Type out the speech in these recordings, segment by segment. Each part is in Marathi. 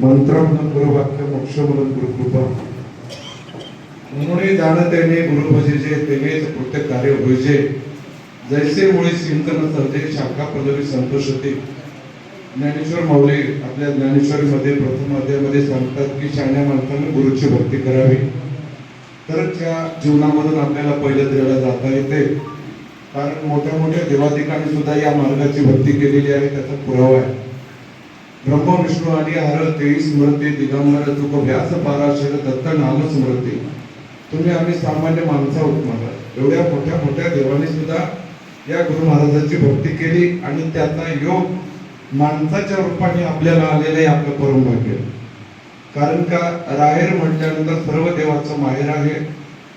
मंत्रम गुरुवाक्य मोक्ष म्हणून गुरुकृपा. म्हणून जाणं त्याने गुरु भजिजे तेनेच प्रत्येक कार्य होईजे. जैसे मुळे चिंतन सर्जे शाखा पदवी संतोष होते ज्ञानेश्वर माऊली आपल्या ज्ञानेश्वरीमध्ये प्रथम अध्यायामध्ये सांगतात की शाण्या माणसाने गुरुची भक्ती करावी. तर त्या जीवनामधून आपल्याला पहिल्या देवाला जाता येते. कारण मोठ्या मोठ्या देवाधिकांनी सुद्धा या मार्गाची भक्ती केलेली आहे त्याचा पुरावा आहे. ब्रह्म विष्णू आणि हर तेई स्मृती दिगंबर तुक व्यास पाराशर दत्त नाम स्मृती तुम्ही आम्ही सामान्य माणसं आहोत मला एवढ्या मोठ्या मोठ्या देवाने सुद्धा या गुरु महाराजांची भक्ती केली आणि त्याचा योग माणसाच्या रूपाने आपल्याला आलेलं आहे आपलं परम भाग्य कारण का राहेर म्हटल्यानंतर सर्व देवाचं माहेर आहे.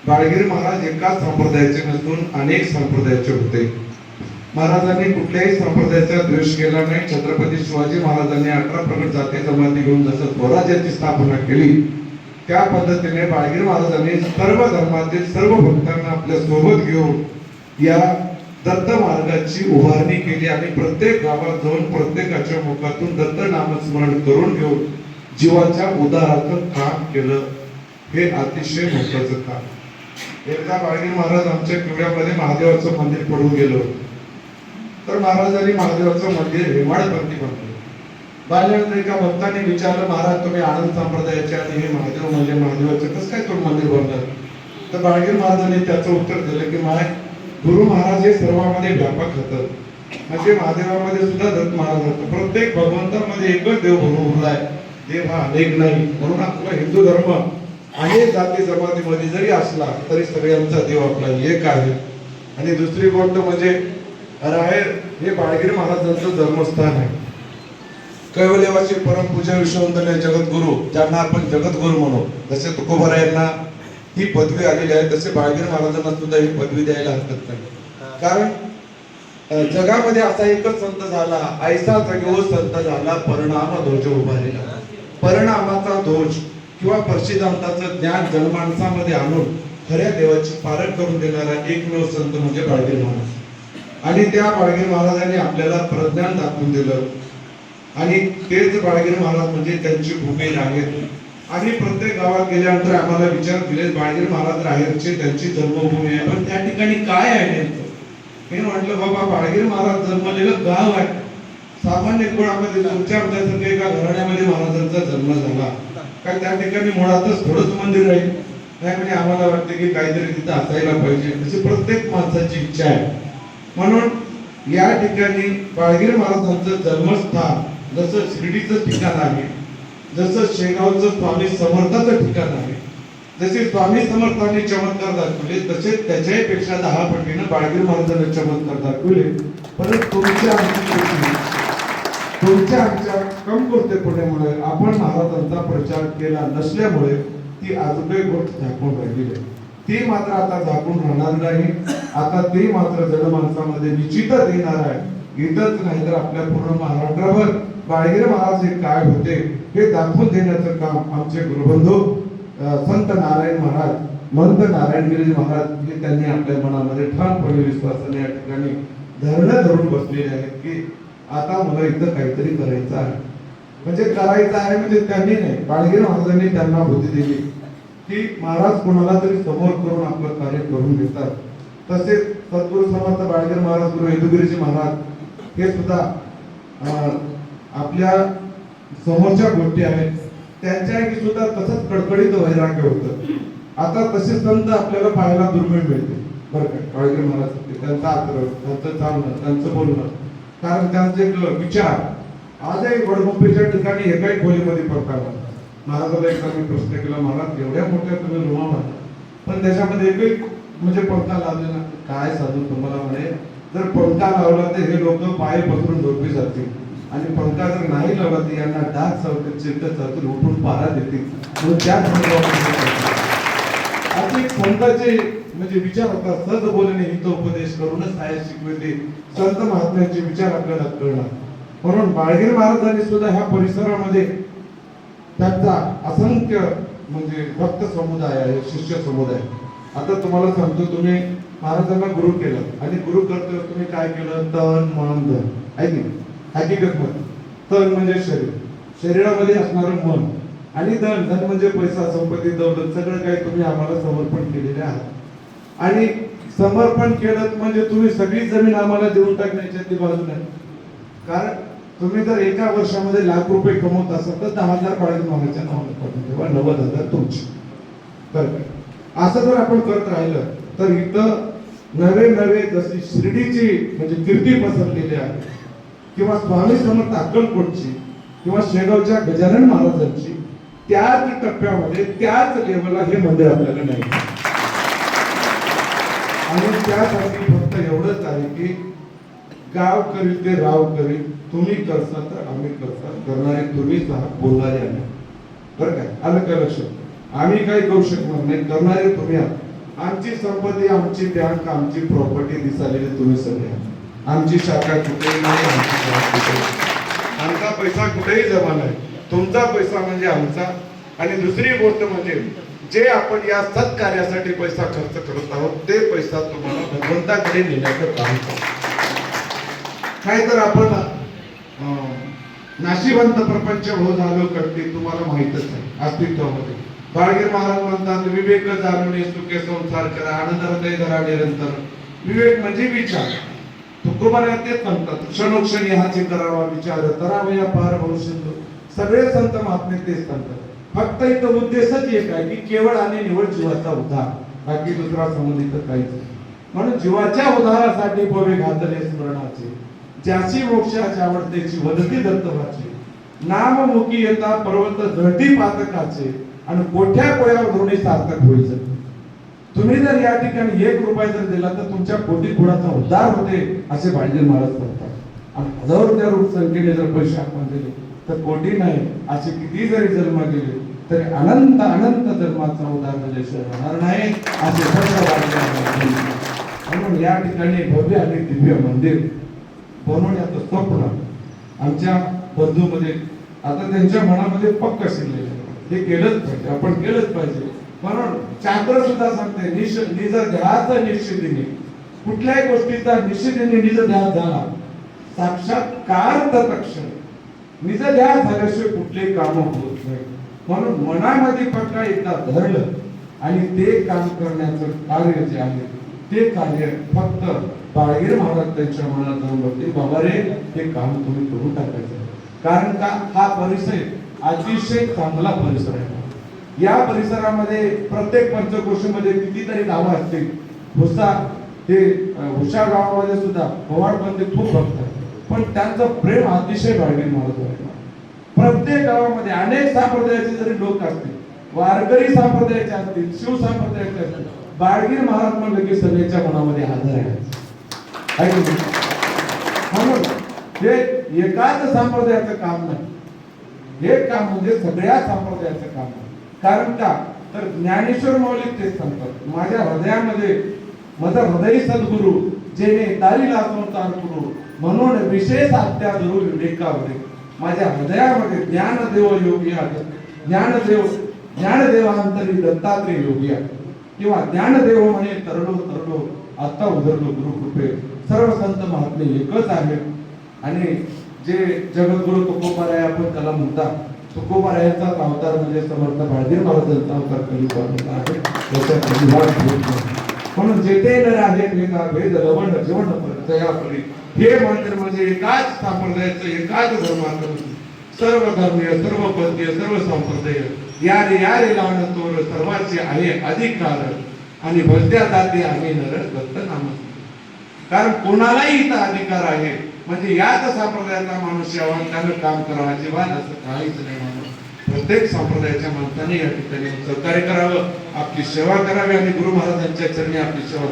बाळगिरी महाराज एकाच संप्रदायाचे नसून अनेक संप्रदायाचे होते. महाराजांनी कुठल्याही संप्रदायाचा द्वेष केला नाही. छत्रपती शिवाजी महाराजांनी अठरा प्रगट जाती जमाती घेऊन जसं स्वराज्याची स्थापना केली त्या पद्धतीने बाळगीर महाराजांनी सर्व धर्मातील सर्व भक्तांना आपल्यासोबत घेऊन या दत्त मार्गाची उभारणी केली आणि प्रत्येक गावात जाऊन प्रत्येकाच्या मुखातून दत्त नामस्मरण करून घेऊन जीवाच्या उदाराचं काम केलं. हे अतिशय महत्वाचं काम. एकदा बाळगीर महाराज आमच्या किवड्यामध्ये महादेवाचं मंदिर पडून गेलं. होतं. तर महाराजांनी महादेवाचं मंदिर हेमाडपंथी बांधलं बाल्यानंतर एका भक्ताने विचारलं महाराज तुम्ही आनंद संप्रदायाचे आणि हे महादेव म्हणजे महादेवाचं कसं काय तुम्ही मंदिर बनलं तर बाळगीर महाराजांनी त्याचं उत्तर दिलं की माय गुरु महाराज हे सर्वांमध्ये व्यापक होतं. म्हणजे महादेवामध्ये सुद्धा दत्त महाराज होतं. प्रत्येक भगवंतामध्ये एकच देव म्हणून उरलाय देव हा अनेक नाही. म्हणून आपला हिंदू धर्म अनेक जाती जमातीमध्ये जरी असला तरी सगळ्यांचा देव आपला एक आहे. आणि दुसरी गोष्ट म्हणजे राहेर हे बाळगिरी महाराजांचं जन्मस्थान आहे. कैवल्यवासी परमपूजा विश्ववंदने जगद्गुरु ज्यांना आपण जगद्गुरु म्हणू जसे तुकोबरायांना ही पदवी आलेली आहे तसे बाळगिरी महाराजांना सुद्धा ही पदवी द्यायला हरकत नाही. कारण जगामध्ये असा एकच संत झाला ऐसा जगो संत झाला परिणाम ध्वज उभारलेला. परिणामाचा ध्वज किंवा परशिदांताचं ज्ञान जनमानसामध्ये आणून खऱ्या देवाची पारख करून देणारा एकमेव संत म्हणजे बाळगिरी महाराज. आणि त्या बाळगिरी महाराजांनी आपल्याला प्रज्ञान दाखवून दिलं. आणि तेच बाळगीर महाराज म्हणजे त्यांची भूमी आहेत आणि प्रत्येक गावात गेल्यानंतर आम्हाला विचार केले बाळगीर महाराज राहेरचे त्यांची जन्मभूमी आहे. पण त्या ठिकाणी काय आहे नेमकं? मी म्हटलं बाबा बाळगीर महाराज जन्मलेलं गाव आहे. सामान्य कोणामध्ये तुमच्या आमच्यासारख्या एका घराण्यामध्ये महाराजांचा जन्म झाला. काय त्या ठिकाणी मुळातच थोडंच मंदिर राहील? नाही म्हणजे आम्हाला वाटते की काहीतरी तिथं असायला पाहिजे. अशी प्रत्येक माणसाची इच्छा आहे. म्हणून या ठिकाणी बाळगीर महाराजांचं जन्मस्थान जसं शिर्डीचं ठिकाण आहे जसं शेगावचं स्वामी समर्थाचं ठिकाण आहे जसे स्वामी समर्थांनी चमत्कार दाखवले तसे त्याच्याही पेक्षा दहा पटीनं बाळगीर महाराजांनी चमत्कार दाखवले. परंतु तुमच्या आमची तुमच्या आमच्या कमकुवतेपणामुळे आपण महाराजांचा प्रचार केला नसल्यामुळे ती अजूनही गोष्ट झाकून राहिलेली आहे. ती मात्र आता झाकून राहणार नाही. आता ते मात्र जनमानसामध्ये निश्चितच येणार आहे. इथंच नाही तर आपल्या पूर्ण महाराष्ट्रावर. बाळगीर महाराज हे काय होते? हे दाखवून देण्याचं काम आमचे गुरुबंधू संत नारायण महाराज महंत नारायणगिरी महाराज हे त्यांनी आपल्या मनामध्ये ठामपणे विश्वासाने या ठिकाणी धरणं धरून बसलेले आहेत की आता मला इथं काहीतरी करायचं आहे. म्हणजे करायचं आहे म्हणजे त्यांनी नाही. बाळगिरी महाराजांनी त्यांना बुद्धी दिली. की महाराज कोणाला तरी समोर करून आपलं कार्य करून घेतात. तसेच सद्गुरु समर्थ बाळगिरी महाराज गुरु यदुगिरीजी महाराज हे सुद्धा आपल्या समोरच्या गोष्टी आहेत. त्यांच्यापैकी सुद्धा तसंच कडकडीत वैराग्य होतं. आता तसे संत आपल्याला पाहायला दुर्मिळ मिळते बरं का बाळगिरी महाराज होते. त्यांचा आग्रह त्यांचं चालणं त्यांचं बोलणं. कारण त्यांचे एक विचार आजही वडगुंपीच्या ठिकाणी एकाही खोलीमध्ये पडतात महाराजाला एकदा मी प्रश्न केला महाराज एवढ्या मोठ्या तुम्ही रुमा पण त्याच्यामध्ये एकही म्हणजे पंखा लावलेला. काय साधू तुम्हाला म्हणे जर पंखा लावला तर हे लोक पाय पसरून झोपी जातील आणि पंखा जर नाही लावला तर यांना डाग चावतील चिंत चावतील उठून पारा देतील. म्हणून त्याच असे संतांचे म्हणजे विचार होतात सहज बोलणे हितोपदेश करूनच साया शिकवते संत महात्म्यांचे विचार आपल्याला कळणार. म्हणून बाळगीर महाराजांनी सुद्धा ह्या परिसरामध्ये त्यांचा असंख्य म्हणजे भक्त समुदाय आहे शिष्य समुदाय. आता तुम्हाला सांगतो तुम्ही महाराजांना गुरु केलं आणि गुरु करतो तुम्ही काय केलं? तन मन धन. आहे की नाही? हकीकत तन म्हणजे शरीर. शरीरामध्ये असणारं मन आणि धन धन म्हणजे पैसा संपत्ती दौलत सगळं काही तुम्ही आम्हाला समर्पण केलेले आहात आणि समर्पण केलं म्हणजे तुम्ही सगळी जमीन आम्हाला देऊन टाकण्याच्या ती बाजू नाही. कारण तुम्ही जर एका वर्षामध्ये लाख रुपये कमवत असाल तर दहा हजार बाळग मागायच्या नावाने पडून तेव्हा नव्वद हजार तुमचे. बरं असं जर आपण करत राहिलं तर इथं नवे नवे जशी शिर्डीची म्हणजे कीर्ती पसरलेली आहे किंवा स्वामी समर्थ अक्कलकोटची किंवा शेगावच्या गजानन महाराजांची त्याच टप्प्यामध्ये त्याच लेवलला हे मंदिर आपल्याला नाही. आणि त्यासाठी फक्त एवढंच आहे की गाव करील ते राव करील तुम्ही करसा तर आम्ही करसा करणारे तुम्हीच आहात बोलणारे आम्ही. बरं काय आलं का लक्षात आम्ही काही करू शकणार नाही करणारे तुम्ही आहात. आमची संपत्ती आमची बँक आमची प्रॉपर्टी दिसालेली तुम्ही सगळे आहात. आमची शाखा कुठेही नाही आमची शाखा कुठेही नाही. आमचा पैसा कुठेही जमा नाही. तुमचा पैसा म्हणजे आमचा. आणि दुसरी गोष्ट म्हणजे जे आपण या सत्कार्यासाठी पैसा खर्च करत आहोत ते पैसा तुम्हाला भगवंताकडे नेण्याचं काम करतो. काय तर आपण नाशिवंत प्रपंच हो झालो करते तुम्हाला माहितच आहे अस्तित्वामध्ये. बाळगीर महाराज म्हणतात विवेक जाणून सुखे संसार करा आनंद हृदय धरा निरंतर. विवेक म्हणजे विचार. तुकोबाला तेच म्हणतात क्षणोक्षणी हाचे करावा विचार तरावया पार भविष्य सगळे संत महात्मे तेच सांगतात. फक्त इथं उद्देशच एक आहे की केवळ आणि निवड जीवाचा उद्धार बाकी दुसरा संबंधित काहीच म्हणून जीवाच्या उद्धारासाठी पोवे घातले स्मरणाचे. ज्याची मोक्षाची आवडतेची वदती दत्तवाची. नाममुखी येता पर्वत जळती पातकाचे आणि मोठ्या कोळ्यावर धोणी सार्थक होईल तुम्ही जर या ठिकाणी एक रुपया जर दिला तर तुमच्या पोटी गुणाचा उद्धार होते असे भांडे महाराज म्हणतात. आणि हजार रुपया रूप संख्येने जर पैसे आपण दिले तर कोटी नाही असे किती जरी जन्म गेले तरी अनंत अनंत जन्माचा उद्धार म्हणजे झाल्याशिवाय राहणार नाही असे म्हणून या ठिकाणी भव्य आणि दिव्य मंदिर बनवण्याचं स्वप्न आमच्या बंधूमध्ये आता त्यांच्या मनामध्ये पक्क शिरलेलं आहे. हे केलंच पाहिजे आपण केलंच पाहिजे. म्हणून चांद्र सुद्धा सांगते निश निज ध्यास निश्चितीने. कुठल्याही गोष्टीचा निश्चितीने निज ध्यास झाला साक्षात्कार तत्क्षण. निज ध्यास झाल्याशिवाय कुठलेही काम होत नाही. म्हणून मनामध्ये पक्क एकदा धरलं आणि ते काम करण्याचं कार्य जे आहे ते कार्य फक्त बाळगीर महाराज त्यांच्या मनात जाऊन बघते बाबा रे हे काम तुम्ही करून टाकायचं. कारण का? हा परिसर अतिशय चांगला परिसर आहे. या परिसरामध्ये प्रत्येक पंचकोशीमध्ये कितीतरी गावं असतील. भुसा हे हुशार गावामध्ये सुद्धा पवाडमध्ये खूप भक्त पण त्यांचं प्रेम अतिशय बाळगीर महाराज आहे. प्रत्येक गावामध्ये अनेक संप्रदायाचे जरी लोक असतील वारकरी संप्रदायाचे असतील शिव संप्रदायाचे असतील बाळगीर महाराज म्हणलं की सगळ्याच्या मनामध्ये हजर आहे. म्हणून हे एकाच संप्रदायाचं काम नाही. हे काम म्हणजे सगळ्या संप्रदायाचं काम आहे कारण का? तर ज्ञानेश्वर मौलिक तेच सांगतात. माझ्या हृदयामध्ये माझा हृदय सद्गुरु जेणे तारीला संसार गुरु म्हणून विशेष आत्या जरूर विवेकामध्ये माझ्या हृदयामध्ये ज्ञानदेव योगी आहे ज्ञानदेव ज्ञानदेवांतरी दत्तात्रय योगी आहे किंवा ज्ञानदेव म्हणे तरलो तरलो आत्ता उधरलो गुरु कृपे सर्व संत महात्मे एकच आहेत. आणि जे जगद्गुरु तुकोबाराय आपण त्याला म्हणतात तुकोबारायांचा अवतार म्हणजे समर्थ बाळगीर महाराजांचा अवतार कलियुगामध्ये आहे. त्याचा अजिबात म्हणून जेथे नर आहे भेदा भेद लवण जेवण दयापरी हे मंदिर म्हणजे एकाच सापडायचं एकाच धर्माचं म्हणजे सर्व धर्मीय सर्व पंथीय सर्व संप्रदाय. यारे यारे लावण तोर सर्वांचे आहे अधिकार. आणि भजत्या जाती आम्ही नर दत्त नाम कारण कोणालाही इथं अधिकार आहे. म्हणजे याच संप्रदायाचा माणूस यावा त्यानं काम करावं अजिबात असं काहीच नाही म्हणून प्रत्येक संप्रदायाच्या माणसाने या ठिकाणी सहकार्य करावं. आपली सेवा करावी आणि गुरु महाराजांच्या चरणी आपली सेवा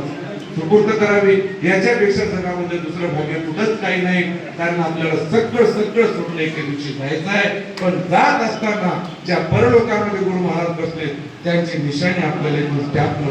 सुपूर्त करावी. याच्यापेक्षा जगामध्ये दुसरं भाग्य कुठंच काही नाही. कारण आपल्याला सगळं सगळं सोडलं एके दिवशी जायचं आहे. पण जात असताना ज्या परलोकामध्ये गुरु महाराज बसले त्यांची निशाणी आपल्याला इथून स्टॅम्प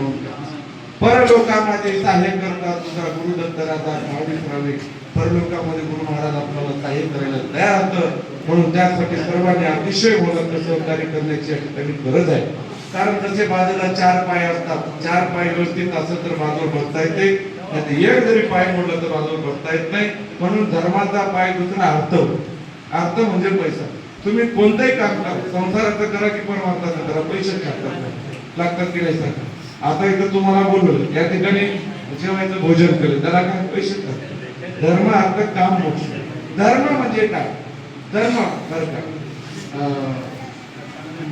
पर द्या. परलोकामध्ये सहाय्य करतात दुसरा गुरु दत्तराचा भावनिक राहावे परलोकामध्ये गुरु महाराज आपल्याला सहाय्य करायला तयार होतं. म्हणून त्यासाठी सर्वांनी अतिशय बोलत सहकार्य करण्याची या ठिकाणी गरज आहे. कारण जसे बाजूला चार पाय असतात चार पाय व्यवस्थित असत तर बाजूवर बघता येते. आणि एक जरी पाय मोडलं तर बाजूवर बघता येत नाही. म्हणून धर्माचा पाय दुसरा अर्थ. अर्थ म्हणजे पैसा. तुम्ही कोणतंही काम करा. संसाराचं करा की परमार्थाचं करा. पैसे लागतात. की नाही सांगा आता इथं तुम्हाला बोलवलं या ठिकाणी जेवायचं भोजन केलं त्याला काय पैसे धर्म अर्थ काम मोक्ष. धर्म म्हणजे काय? धर्म बरं का.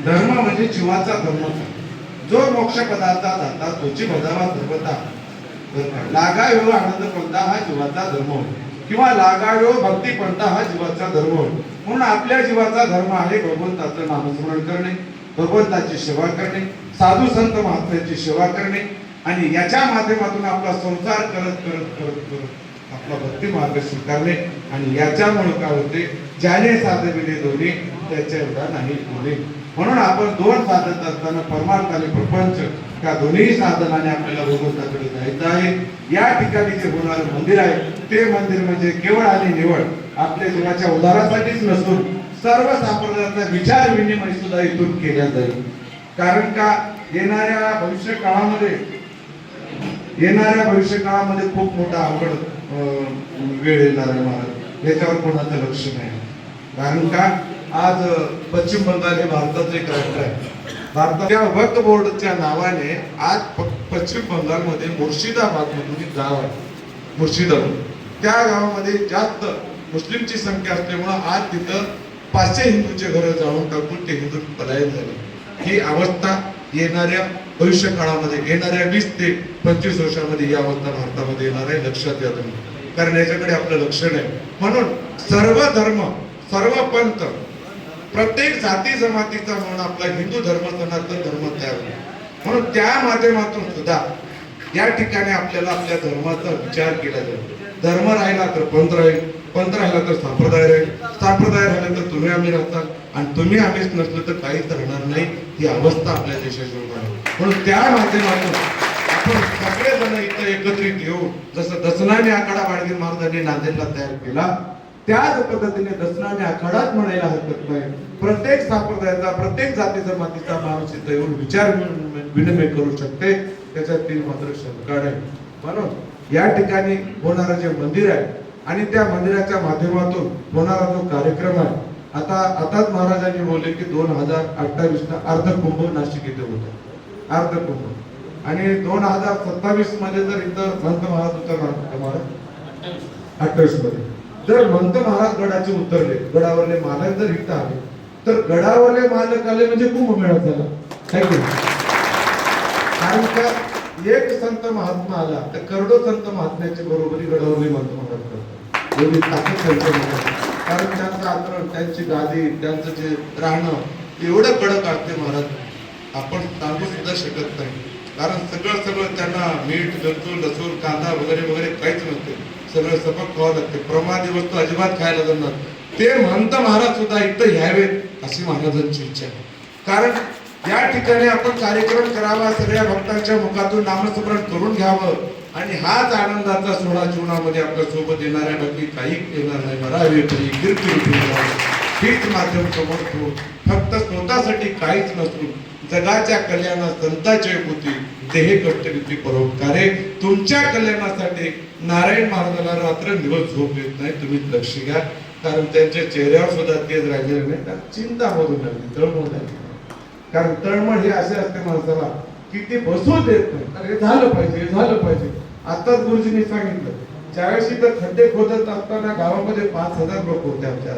धर्म म्हणजे जीवाचा धर्म. जो मोक्ष पदार्थ जाता तोची बदावा धर्मता. लागायो आनंद पंथा हा जीवाचा धर्म. होय. किंवा लागायो भक्ती पंथा हा जीवाचा धर्म. होय. म्हणून आपल्या जीवाचा धर्म आहे भगवंताचं नामस्मरण करणे भगवंताची सेवा करणे. साधू संत महात्म्याची सेवा करणे आणि याच्या माध्यमातून आपला संसार करत करत करत करत आपला भक्ती मार्ग स्वीकारणे आणि याच्यामुळे काय होते? ज्याने साधविले दोन्ही त्याच्या एवढा नाही होणे म्हणून आपण दोन साधत असताना परमार्थ आणि प्रपंच त्या दोन्ही साधनाने आपल्याला भगवंताकडे जायचं आहे. या ठिकाणी जे होणारं मंदिर आहे ते मंदिर म्हणजे केवळ आणि निवड आपल्या जीवाच्या उद्धारासाठीच नसून सर्व संप्रदायाचा विचार विनिमय सुद्धा इथून केला जाईल. कारण का? येणाऱ्या भविष्य काळामध्ये येणाऱ्या भविष्य काळामध्ये खूप मोठा अवघड वेळ येणार आहे महाराज. याच्यावर कोणाचं लक्ष नाही. कारण का? आज पश्चिम बंगाल हे भारताचं एक राष्ट्र आहे. भारताच्या वक्त बोर्डच्या नावाने आज पश्चिम बंगालमध्ये मुर्शिदाबाद मधून एक गाव आहे. मुर्शिदाबाद. त्या गावामध्ये जास्त मुस्लिमची संख्या असल्यामुळं आज तिथं पाचशे हिंदूचे घर जाऊन टाकून ते हिंदू पलायन झाले. ही अवस्था येणाऱ्या भविष्य काळामध्ये येणाऱ्या वीस ते पंचवीस वर्षामध्ये ही अवस्था भारतामध्ये येणार आहे लक्षात घ्या तुम्ही. कारण याच्याकडे आपलं लक्ष नाही. म्हणून सर्व धर्म सर्व पंथ प्रत्येक जाती जमातीचा म्हणून आपला हिंदू धर्म सनातन धर्म तयार होईल. म्हणून त्या माध्यमातून सुद्धा या ठिकाणी आपल्याला आपल्या धर्माचा विचार केला जाईल. धर्म राहिला तर पंथ राहील पंथ राहिला तर संप्रदाय राहील. संप्रदाय राहिला तर तुम्ही आम्ही राहता. आणि तुम्ही आम्हीच नसलं तर काहीच राहणार नाही ही अवस्था आपल्या देशाची होणार म्हणून त्या माध्यमातून आपण सगळेजण इथं एकत्रित येऊन जसं दसनाने आखाडा बाळगीर महाराजांनी नांदेडला तयार केला त्याच पद्धतीने दसनाने आखाडाच म्हणायला हरकत नाही. प्रत्येक संप्रदायाचा प्रत्येक जाती जमातीचा माणूस इथं येऊन विचार विनिमय- करू शकते. त्याच्यातील मात्र शंका नाही. म्हणून या ठिकाणी होणारं जे मंदिर आहे आणि त्या मंदिराच्या माध्यमातून होणारा जो कार्यक्रम आहे आता आताच महाराजांनी बोलले की दोन हजार अठ्ठावीस ला अर्धकुंभ नाशिक येथे होतं. अर्धकुंभ. आणि दोन हजार सत्तावीसमध्ये जर इथं संत महाराज उतरणार महाराज? अठ्ठावीसमध्ये. जर मंत महाराज गडाचे उतरले गडावरले मालक जर इथं आले तर गडावरले मालक आले म्हणजे कुंभमेळा झाला. कारण का एक संत महात्मा आला तर करोडो संत महात्म्याची बरोबरी गडावरले मंत महाराज करतात. एवढी ताकद त्यांच्या कारण त्यांचं आचरण त्यांची गादी त्यांचं जे राहणं एवढं कडक असते महाराज आपण सांगू सुद्धा शकत नाही. कारण सगळं सगळं त्यांना मीठ लसूण लसूण कांदा वगैरे वगैरे काहीच नसते सगळं सपक खावं लागते. प्रमादी वस्तू अजिबात खायला जमणार ते म्हणत महाराज सुद्धा इथं घ्यावेत अशी महाराजांची इच्छा आहे. कारण या ठिकाणी आपण कार्यक्रम करावा सगळ्या भक्तांच्या मुखातून नामस्मरण करून घ्यावं. आणि हाच आनंदाचा सोहळा जीवनामध्ये आपल्यासोबत येणाऱ्या नक्की काही येणार नाही. मरावी तरी कीर्ती हेच माध्यम समजतो फक्त स्वतःसाठी काहीच नसून जगाच्या कल्याणा संताचे होती हे कष्टरीती परोपकारे. तुमच्या कल्याणासाठी नारायण महाराजाला रात्र दिवस झोप येत नाही. तुम्ही लक्ष घ्या. कारण त्यांच्या चेहऱ्यावर सुद्धा तेज राहिलेलं नाही. त्यात चिंता मधून लागली तळमळ लागली कारण तळमळ हे असे असते माणसाला की ते बसू देत नाही. अरे झालं पाहिजे झालं पाहिजे. आताच गुरुजींनी सांगितलं ज्यावेळेस तर खड्डे खोदत असताना गावामध्ये पाच हजार लोक होते आमच्या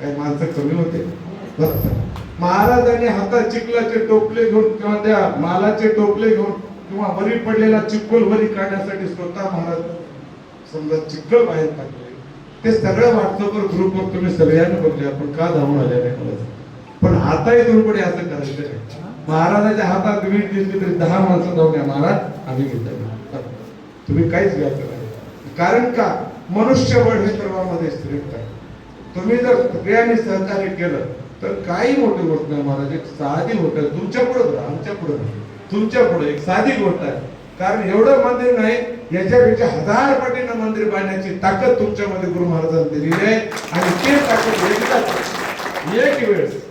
काही माणसं कमी होते. महाराजांनी हातात चिखलाचे टोपले घेऊन किंवा त्या मालाचे टोपले घेऊन किंवा वरी पडलेला चिखल वरी काढण्यासाठी स्वतः महाराज समजा चिखल बाहेर टाकले. ते सगळं व्हॉट्सअपवर ग्रुपवर तुम्ही सगळ्यांनी बघले आपण का धावून आले नाही मला पण आताही दुर्पडे असं करायचं नाही. महाराजाच्या हातात वीट दिसली तरी दहा माणसं जाऊन महाराज आम्ही घेतले. तुम्ही काहीच घ्यायचं नाही. कारण का? मनुष्यबळ हे सर्वांमध्ये श्रेष्ठ आहे. तुम्ही जर सगळ्यांनी सहकार्य केलं तर काही मोठी गोष्ट नाही महाराज एक साधी गोष्ट आहे तुमच्यापुढे आमच्या पुढे तुमच्यापुढे एक साधी गोष्ट आहे. कारण एवढं मंदिर नाही याच्यापेक्षा हजार पटीनं मंदिर बांधण्याची ताकद तुमच्यामध्ये गुरु महाराजांनी दिलेली आहे. आणि ते ताकद एकदाच एक वेळेस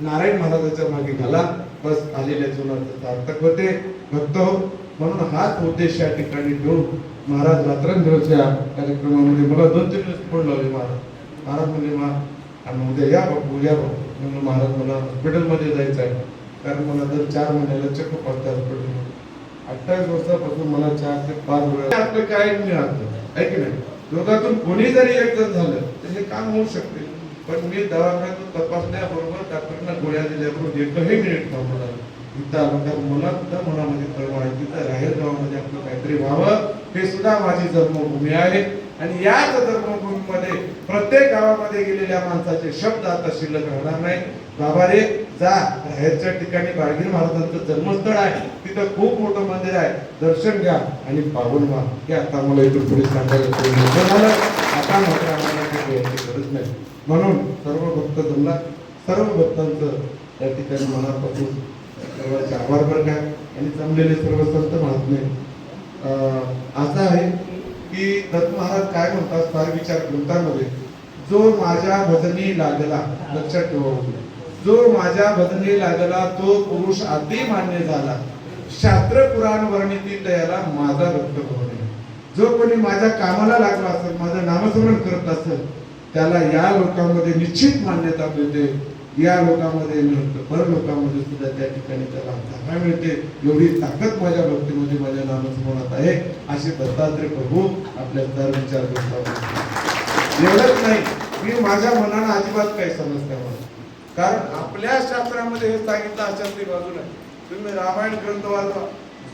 नारायण महाराजाच्या मागे घाला. बस आलेल्या जीवनाचं सार्थक होते. भक्त हो. म्हणून हाच उद्देश या ठिकाणी घेऊन महाराज रात्रंदिवस या कार्यक्रमामध्ये मला दोन तीन दिवस फोन लावले महाराज. महाराज म्हणजे मा आणि उद्या या बापू या बापू. म्हणून महाराज मला हॉस्पिटलमध्ये जायचं आहे. कारण मला दर चार महिन्याला चेकअप असतं हॉस्पिटलमध्ये. अठ्ठावीस वर्षापासून मला चार ते पाच वेळा आपलं काय मिळालं आहे की नाही? दोघातून कोणी जरी एक झालं तर हे काम होऊ शकते. पण मी दवाखान्यातून तपासण्याबरोबर डॉक्टरना गोळ्या दिल्याबरोबर एकही मिनिट थांबवला इथं आलं तर मनामध्ये कळवळ आहे तिथं राहेर गावामध्ये आपलं काहीतरी व्हावं हे सुद्धा माझी जन्मभूमी आहे. आणि याच जन्मभूमीमध्ये प्रत्येक गावामध्ये गेलेल्या माणसाचे शब्द आता शिल्लक राहणार नाही. बाबा रे जा. राहेरच्या ठिकाणी बाळगीर महाराजांचं जन्मस्थळ आहे. तिथं खूप मोठं मंदिर आहे. दर्शन घ्या आणि पावन व्हा. हे आता मला इथून पुढे सांगायला झालं. आता मात्र आम्हाला गरज नाही. म्हणून सर्व भक्त जमला. सर्व भक्तांचं या ठिकाणी मनापासून सर्वांचे आभार बरं काय आणि जमलेले सर्व संत महात्मे असं आहे की दत्त महाराज काय म्हणतात फार विचार ग्रंथामध्ये जो माझ्या भजनी लागला लक्षात ठेवा जो माझ्या भजनी लागला तो पुरुष अति मान्य झाला. शास्त्र पुराण वर्णितील दयाला माझा रक्त भवने. जो कोणी माझ्या कामाला लागला असेल माझं नामस्मरण करत असेल त्याला या लोकांमध्ये निश्चित मान्यता मिळते. या लोकांमध्ये मिळतं परलोकामध्ये सुद्धा त्या ठिकाणी त्याला धारणा मिळते. एवढी ताकद माझ्या भक्तीमध्ये माझ्या नामस्मरणात आहे. असे दत्तात्रय प्रभू आपल्या दर विचार करतात एवढंच नाही मी माझ्या मनानं अजिबात काही समजल्या मला कारण आपल्या शास्त्रामध्ये हे सांगितलं अशातली बाजूला तुम्ही रामायण ग्रंथ वाचा.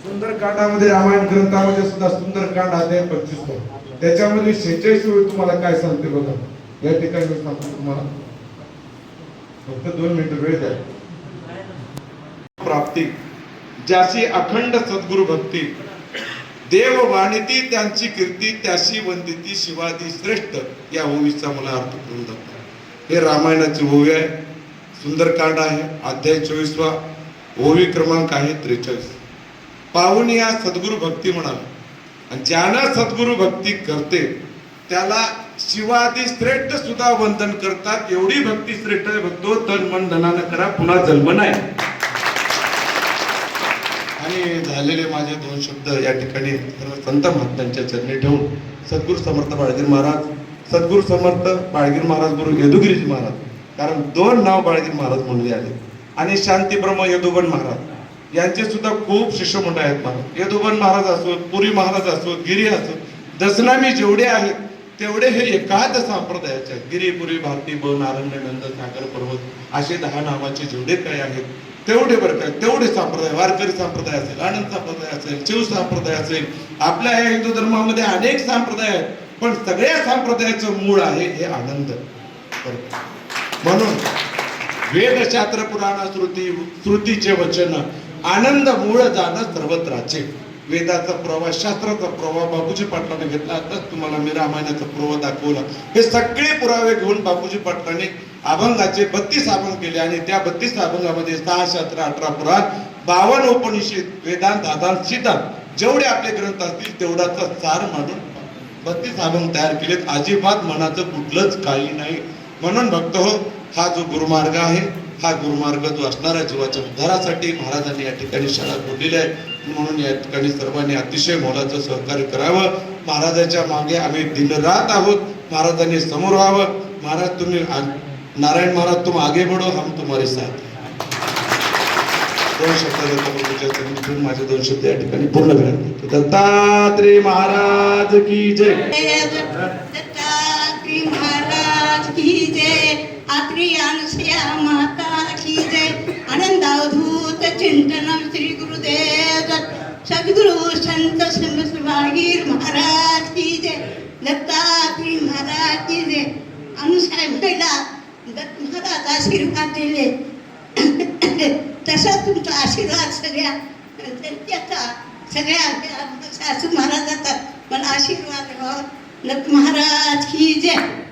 सुंदरकांडामध्ये रामायण ग्रंथामध्ये सुद्धा सुंदरकांड अध्याय पंचवीस त्याच्यामध्ये शेहेचाळीस वेळ तुम्हाला काय सांगते बघा. या ठिकाणी सांगतो तुम्हाला. फक्त दोन मिनिटं वेळ द्या. प्राप्ती. ज्याची अखंड सद्गुरु भक्ती देव वाणीती त्यांची कीर्ती त्याशी वंदिती शिवादी श्रेष्ठ या ओवीचा मला अर्थ करून दाखवा. हे रामायणाची ओवी आहे. सुंदरकांड आहे. अध्याय चोवीसवा. ओवी क्रमांक आहे त्रेचाळीस. पाहून या सद्गुरु भक्ती म्हणाल. आणि ज्यानं सद्गुरु भक्ती करते त्याला शिवादी श्रेष्ठ सुद्धा वंदन करतात. एवढी भक्ती श्रेष्ठ आहे भक्तो तन मन धनानं करा पुन्हा जन्म नाही. आणि झालेले माझे दोन शब्द या ठिकाणी सर्व संत महात्म्यांच्या चरणी ठेवून सद्गुरू समर्थ बाळगीर महाराज सद्गुरू समर्थ बाळगीर महाराज गुरु यदुगिरीजी महाराज कारण दोन नाव बाळगीर महाराज म्हणले आले आणि शांतीब्रह्म यदुबन महाराज यांचे सुद्धा खूप शिष्यमंडळ आहेत महाराज. यदुबन महाराज असोत पुरी महाराज असोत गिरी असो दसनामी जेवढे आहेत तेवढे हे एकाच संप्रदायाच्या आहेत गिरीपुरी भारती ब नारंग नंद सागर पर्वत असे दहा नावाचे जेवढे काही आहेत तेवढे बरं काय तेवढे संप्रदाय वारकरी संप्रदाय असेल आनंद संप्रदाय असेल शिव संप्रदाय असेल आपल्या या हिंदू धर्मामध्ये अनेक संप्रदाय आहेत पण सगळ्या संप्रदायाचं मूळ आहे हे आनंद. म्हणून वेद शास्त्र पुराण श्रुती श्रुतीचे वचन आनंद मूळ जाणं सर्वत्राचे. वेदाचा प्रवाह शास्त्राचा प्रवाह बापूजी पाटलाने घेतला. आताच तुम्हाला मी रामायणाचा प्रवाह दाखवला. हे सगळे पुरावे घेऊन बापूजी पाटलाने अभंगाचे बत्तीस अभंग केले आणि त्या बत्तीस अभंगामध्ये सहा शास्त्र अठरा पुराण बावन उपनिषद वेदांत आधार सिद्धांत जेवढे आपले ग्रंथ असतील तेवढाचा सार मानून बत्तीस अभंग तयार केलेत. अजिबात मनाचं कुठलंच काही नाही. म्हणून भक्त हो हा जो गुरुमार्ग आहे हा गुरुमार्ग जो असणाऱ्या जीवाच्या उद्धारासाठी महाराजांनी या ठिकाणी शाळा खोदलेली आहे. म्हणून या ठिकाणी सर्वांनी अतिशय मोलाचं सहकार्य करावं. महाराजाच्या मागे आम्ही दिनरात आहोत. महाराजांनी समोर व्हावं. महाराज तुम्ही नारायण महाराज तुम आगे बढो हम तुम्हारे साथ दोन शब्द माझे दोन शब्द या ठिकाणी पूर्ण करा दत्तात्रेय महाराज की जय. संत वागीर महाराज की जय दत्तात्री महाराज की जय. अनुसाय महिला दत्त महाराज आशीर्वाद दिले. तसा तुमचा आशीर्वाद सगळ्या त्याचा सगळ्या सासू महाराजाचा मला आशीर्वाद व्हावा. दत्त महाराज की जय.